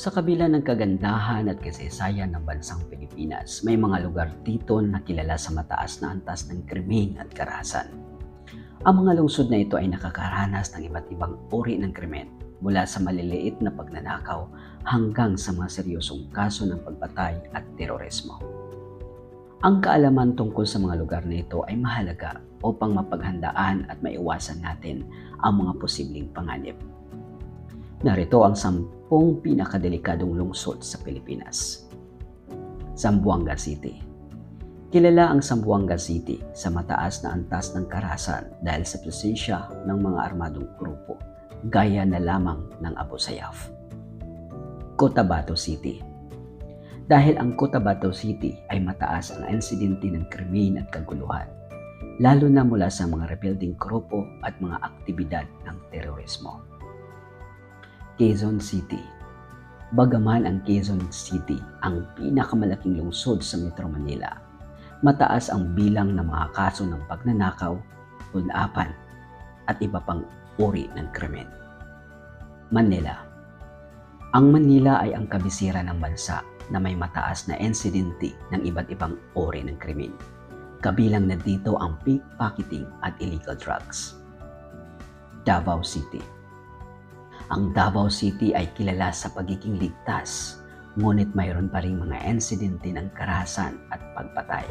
Sa kabila ng kagandahan at kasaysayan ng bansang Pilipinas, may mga lugar dito na kilala sa mataas na antas ng krimen at karahasan. Ang mga lungsod na ito ay nakakaranas ng iba't ibang uri ng krimen mula sa maliliit na pagnanakaw hanggang sa mga seryosong kaso ng pagpatay at terorismo. Ang kaalaman tungkol sa mga lugar na ito ay mahalaga upang mapaghandaan at maiwasan natin ang mga posibleng panganib. Narito ang sampung pinakadelikadong lungsod sa Pilipinas. Zamboanga City Kilala ang Zamboanga City sa mataas na antas ng karahasan dahil sa presensya ng mga armadong grupo gaya na lamang ng Abu Sayyaf. Cotabato City Dahil ang Cotabato City ay mataas ang insidente ng krimen at kaguluhan, lalo na mula sa mga rebuilding grupo at mga aktibidad ng terorismo. Quezon City Bagaman ang Quezon City ang pinakamalaking lungsod sa Metro Manila, mataas ang bilang ng mga kaso ng pagnanakaw, unapan, at iba pang uri ng krimen. Manila Ang Manila ay ang kabisira ng bansa na may mataas na insidente ng iba't ibang uri ng krimen. Kabilang na dito ang pickpocketing at illegal drugs. Davao City ang Davao City ay kilala sa pagiging ligtas, ngunit mayroon pa rin mga insidente ng karahasan at pagpatay,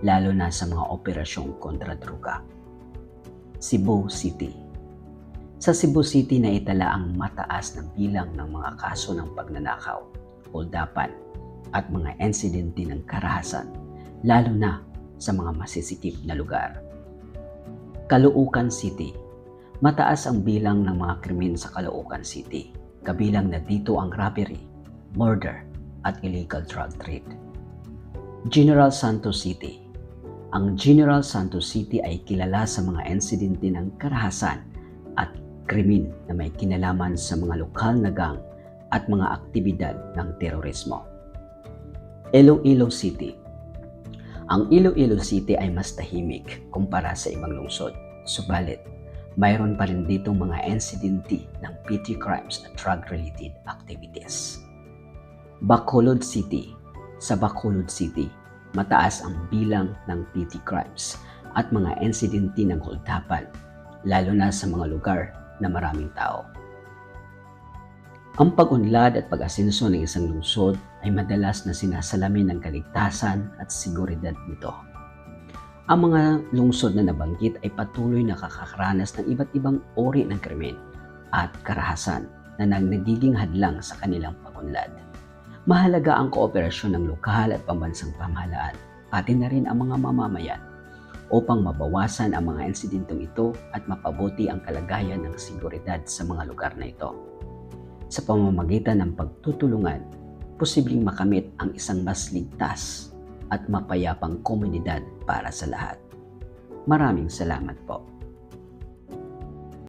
lalo na sa mga operasyong kontra droga. Cebu City Sa Cebu City na itala ang mataas na bilang ng mga kaso ng pagnanakaw, holdapan, at mga insidente ng karahasan, lalo na sa mga masisikip na lugar. Caloocan City Mataas ang bilang ng mga krimen sa Caloocan City, kabilang na dito ang robbery, murder, at illegal drug trade. General Santos City Ang General Santos City ay kilala sa mga insidente ng karahasan at krimen na may kinalaman sa mga lokal na gang at mga aktibidad ng terorismo. Iloilo City Ang Iloilo City ay mas tahimik kumpara sa ibang lungsod, subalit mayroon pa rin dito mga insidente ng petty crimes at drug-related activities. Bacolod City Sa Bacolod City, mataas ang bilang ng petty crimes at mga insidente ng holdapan, lalo na sa mga lugar na maraming tao. Ang pag-unlad at pag-asenso ng isang lungsod ay madalas na sinasalamin ng kaligtasan at seguridad nito. Ang mga lungsod na nabanggit ay patuloy na nakakaranas ng iba't ibang uri ng krimen at karahasan na nagiging hadlang sa kanilang pagunlad. Mahalaga ang kooperasyon ng lokal at pambansang pamahalaan, pati na rin ang mga mamamayan upang mabawasan ang mga insidentong ito at mapabuti ang kalagayan ng seguridad sa mga lugar na ito. Sa pamamagitan ng pagtutulungan, posibleng makamit ang isang mas ligtas at mapayapang komunidad para sa lahat. Maraming salamat po.